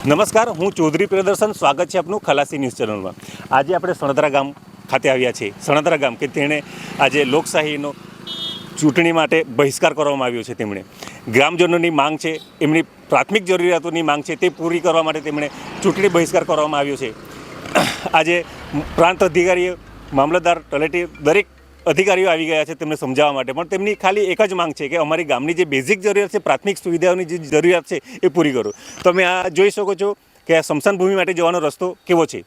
નમસ્કાર, હું ચૌધરી પ્રિયદર્શન, સ્વાગત છે આપનું ખલાસી ન્યૂઝ ચેનલમાં. આજે આપણે સણદરા ગામ ખાતે આવ્યા છીએ. સણદરા ગામ કે તેણે આજે લોકશાહીનો ચૂંટણી માટે બહિષ્કાર કરવામાં આવ્યો છે તેમણે. ગ્રામજનોની માંગ છે, એમની પ્રાથમિક જરૂરિયાતોની માંગ છે તે પૂરી કરવા માટે તેમણે ચૂંટણી બહિષ્કાર કરવામાં આવ્યો છે. આજે પ્રાંત અધિકારીઓ મામલતદાર તલેટી દરેક અધિકારીઓ આવી ગયા છે તેમને સમજાવવા માટે. પણ તેમની ખાલી એક જ માંગ છે કે અમારી ગામની જે બેઝિક જરૂરિયાત છે, પ્રાથમિક સુવિધાઓની જે જરૂરિયાત છે, એ પૂરી કરો. તમે આ જોઈ શકો છો કે આ સ્મશાન ભૂમિ માટે જવાનો રસ્તો કેવો છે?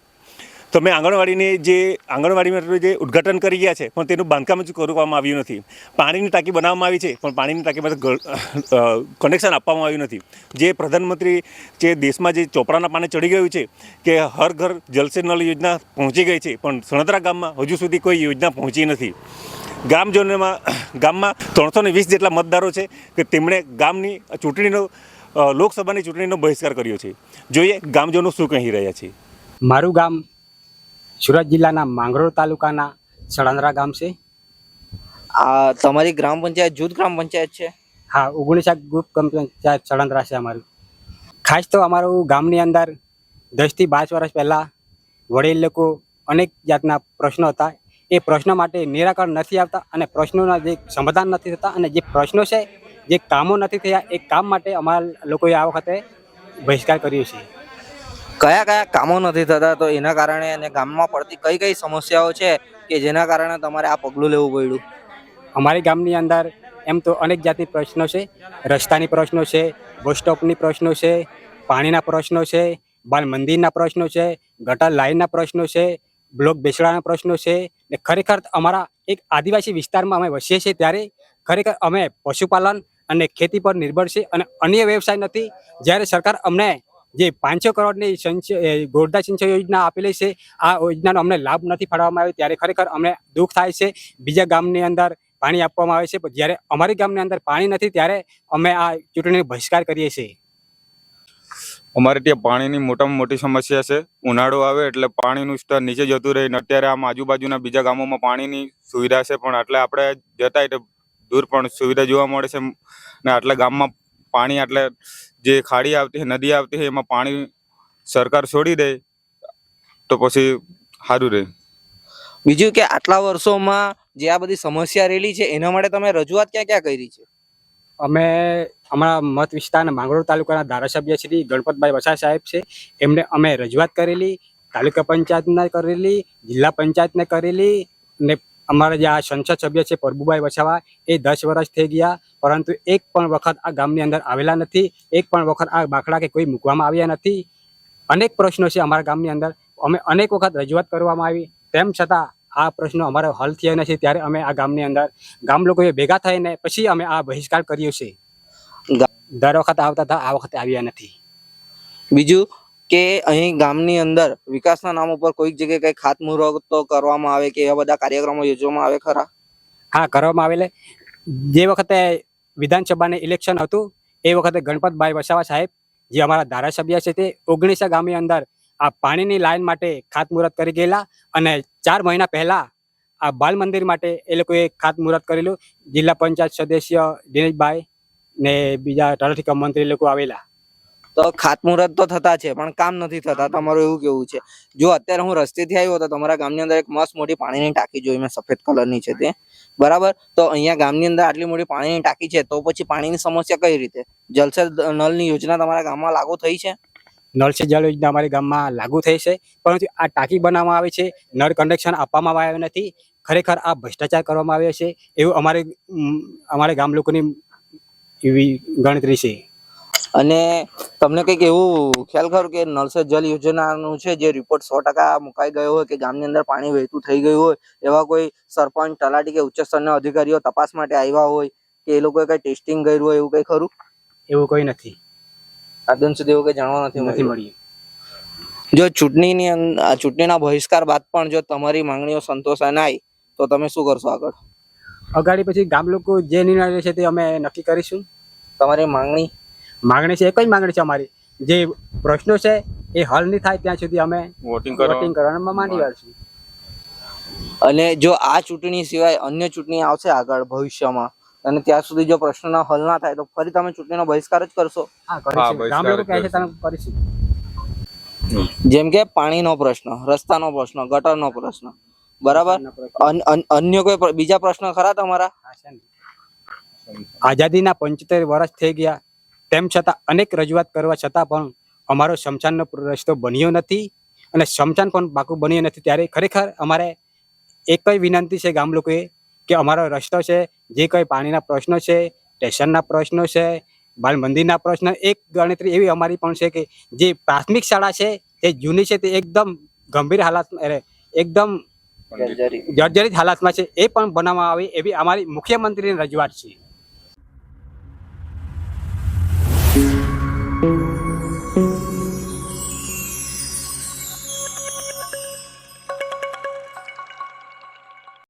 તમે આંગણવાડીને જે આંગણવાડીમાં જે ઉદ્ઘાટન કરી ગયા છે, પણ તેનું બાંધકામ જ કરવામાં આવ્યું નથી. પાણીની ટાંકી બનાવવામાં આવી છે, પણ પાણીની ટાંકી માટે કનેક્શન આપવામાં આવ્યું નથી. જે પ્રધાનમંત્રી જે દેશમાં જે ચોપડાના પાને ચડી ગયું છે, કે હર ઘર જલસે નળ યોજના પહોંચી ગઈ છે, પણ સણદરા ગામમાં હજુ સુધી કોઈ યોજના પહોંચી નથી. ગામજનોમાં, ગામમાં ત્રણસો ને વીસ જેટલા મતદારો છે, કે તેમણે ગામની ચૂંટણીનો લોકસભાની ચૂંટણીનો બહિષ્કાર કર્યો છે. જોઈએ ગામજનો શું કહી રહ્યા છે. મારું ગામ સુરત જિલ્લાના માંગરોળ તાલુકાના સળંદરા ગામ છે. આ તમારી ગ્રામ પંચાયત જૂથ ગ્રામ પંચાયત છે? હા ઓગણીસા ગ્રુપ ગ્રામ પંચાયત સળંદરા છે અમારું. ખાસ તો અમારું ગામની અંદર દસથી બાર વર્ષ પહેલાં વડીલ લોકો અનેક જાતના પ્રશ્નો હતા. એ પ્રશ્નો માટે નિરાકરણ નથી આવતા અને પ્રશ્નોના જે સમાધાન નથી થતા અને જે પ્રશ્નો છે જે કામો નથી થયા એ કામ માટે અમારા લોકોએ આ વખતે બહિષ્કાર કર્યો છે. કયા કયા કામો નથી થતા તો એના કારણે અને ગામમાં પડતી કઈ કઈ સમસ્યાઓ છે કે જેના કારણે તમારે આ પગલું લેવું પડ્યું? અમારી ગામની અંદર એમ તો અનેક જાતની પ્રશ્નો છે. રસ્તાની પ્રશ્નો છે, બસ સ્ટોપની પ્રશ્નો છે, પાણીના પ્રશ્નો છે, બાલ મંદિરના પ્રશ્નો છે, ગટર લાઇનના પ્રશ્નો છે, બ્લોક બેસડાના પ્રશ્નો છે ને ખરેખર અમારા એક આદિવાસી વિસ્તારમાં અમે વસીએ છીએ ત્યારે ખરેખર અમે પશુપાલન અને ખેતી પર નિર્ભર છે અને અન્ય વ્યવસાય નથી. જ્યારે સરકાર અમને જે પાંચસો કરોડની સંચય ગોરધા સિંચાઈ યોજના આપેલી છે, આ યોજનાનો અમને લાભ નથી ફાળવવામાં આવ્યો. ત્યારે ખરેખર અમને દુઃખ થાય છે. બીજા ગામની અંદર પાણી આપવામાં આવે છે. પણ જ્યારે અમારી ગામની અંદર પાણી નથી, ત્યારે અમે આ ચૂંટણીનો બહિષ્કાર કરીએ છીએ. અમારે ત્યાં પાણીની મોટામાં મોટી સમસ્યા છે. ઉનાળો આવે એટલે પાણીનું સ્તર નીચે જતું રહે અત્યારે આમ આજુબાજુના બીજા ગામોમાં પાણીની સુવિધા છે. પણ આટલે આપણે જતા એટલે દૂર પણ સુવિધા જોવા મળે છે. ને આટલા ગામમાં પાણી આટલે જે ખાડી આવતી છે નદી આવતી છે એમાં પાણી સરકાર છોડી દે તો પછી સારું રહે બીજું કે આટલા વર્ષોમાં જે આ બધી સમસ્યા રહેલી છે એના માટે તમે રજૂઆત ક્યાં ક્યાં કરી છે? અમે અમારા મત વિસ્તારના માંગરોળ તાલુકાના ધારાસભ્ય શ્રી ગણપતભાઈ વસા સાહેબ છે એમને અમે રજૂઆત કરેલી તાલુકા પંચાયતને કરેલી જિલ્લા પંચાયતને કરેલી ને અમારા જે આ સંસદ સભ્ય છે પ્રભુભાઈ વસાવા એ દસ વર્ષ થઈ ગયા પરંતુ એક પણ વખત આ ગામની અંદર આવેલા નથી એક પણ વખત આ બાકડા કે કોઈ મૂકવામાં આવ્યા નથી. અનેક પ્રશ્નો છે અમારા ગામની અંદર. અમે અનેક વખત રજૂઆત કરવામાં આવી. તેમ છતાં આ પ્રશ્નો અમારો હલ થયા નથી ત્યારે અમે આ ગામની અંદર ગામ લોકોએ ભેગા થઈને પછી અમે આ બહિષ્કાર કર્યો છે. દર વખત આવતા હતા આ વખતે આવ્યા નથી. બીજું? કે અહીં ગામની અંદર વિકાસના નામ ઉપર કોઈક જગ્યાએ કઈ ખાતમુહૂર્તો કરવામાં આવે કે એવા બધા કાર્યક્રમો યોજવામાં આવે ખરા? હા, કરવામાં આવેલે. જે વખતે વિધાનસભાને ઇલેક્શન હતું, એ વખતે ગણપતભાઈ વસાવા સાહેબ, જે અમારા ધારાસભ્ય છે તે, ઓગણીસા ગામની અંદર આ પાણીની લાઈન માટે ખાતમુહૂર્ત કરી ગયેલા અને ચાર મહિના પહેલા આ બાલ મંદિર માટે એ લોકોએ ખાતમુહૂર્ત કરેલું. જિલ્લા પંચાયત સદસ્ય દિનેશભાઈ ને બીજા તલાટી મંત્રી લોકો આવેલા. તો ખાતમુહૂર્ત તો થતા છે, પણ કામ નથી થતા. તમારું એવું કેવું છે? જો અત્યારે હું રસ્તેથી આવ્યો તો તમારા ગામની અંદર એક મસ્ત મોટી પાણીની ટાંકી જોઈ, મેં સફેદ કલરની છે તે. બરાબર? તો અહીંયા ગામની અંદર આટલી મોટી પાણીની ટાંકી છે, તો પછી પાણીની સમસ્યા કઈ રીતે? જલસે નળની યોજના તમારા ગામમાં લાગુ થઈ છે? નળ સે જળ યોજના અમારી ગામમાં લાગુ થઈ છે, પરંતુ આ ટાંકી બનાવવામાં આવે છે, નળ કનેક્શન આપવામાં આવ્યું નથી. ખરેખર આ ભ્રષ્ટાચાર કરવામાં આવ્યો છે, એવું અમારે અમારે ગામ લોકોની એવી ગણતરી છે. અને તમને કંઈક એવું ખ્યાલ ખરો કે નળ સે જલ યોજનાનું છે જે રિપોર્ટ સો ટકા મુકાઈ ગયો હોય કે ગામની અંદર પાણી વહેતું થઈ ગયું હોય એવા કોઈ સરપંચ તલાટી કે ઉચ્ચ સ્તરના અધિકારીઓ તપાસ માટે આવ્યા હોય કે એ લોકોએ કઈ ટેસ્ટિંગ કર્યું હોય એવું કઈ ખરું? એવું કંઈ નથી. આદન સુધી એવું કઈ જાણવા નથી નથી મળ્યું. જો ચૂંટણીની ચૂંટણીના બહિષ્કાર બાદ પણ જો તમારી માંગણીઓ સંતોષાય નહીં તો તમે શું કરશો આગળ? અગાડી પછી ગામ લોકો જે નિર્ણય છે તે અમે નક્કી કરીશું. તમારી માંગણી? માગણી છે? એક જ માંગણી છે અમારી? જે પ્રશ્નો છે એ હલ નહીં થાય ત્યાં સુધી અમે વોટિંગ વોટિંગ કરવાનું માંડી વાળશું અને જો આ ચૂંટણી સિવાય અન્ય ચૂંટણી આવશે આગળ ભવિષ્યમાં અને ત્યાં સુધી જો પ્રશ્નના હલ ના થાય તો ફરી તમે ચૂંટણીનો બહિષ્કાર જ કરશો. હા કરીશું. ગામ બહિષ્કાર લોકો કહે છે કરીશું. તમે કરીશું. જેમ કે પાણીનો પ્રશ્ન રસ્તાનો પ્રશ્ન ગટરનો પ્રશ્ન બરાબર? અન- અન- અન્ય કોઈ બીજા પ્રશ્ન ખરા તમારા? આઝાદીના પંચોતેર વર્ષ થઈ ગયા. તેમ છતાં અનેક રજૂઆત કરવા છતાં પણ અમારો શમશાનનો રસ્તો બન્યો નથી અને શમશાન પણ પાકું બન્યું નથી. ત્યારે ખરેખર અમારે એક જ વિનંતી છે ગામ લોકોએ કે અમારો રસ્તો છે જે કંઈ પાણીના પ્રશ્નો છે સ્ટેશનના પ્રશ્નો છે બાલ મંદિરના પ્રશ્ન એક ગણતરી એવી અમારી પણ છે કે જે પ્રાથમિક શાળા છે જે જૂની છે તે એકદમ ગંભીર હાલત એકદમ જર્જરિત હાલતમાં છે એ પણ બનાવવામાં આવે એવી અમારી મુખ્યમંત્રીની રજૂઆત છે. Thank you.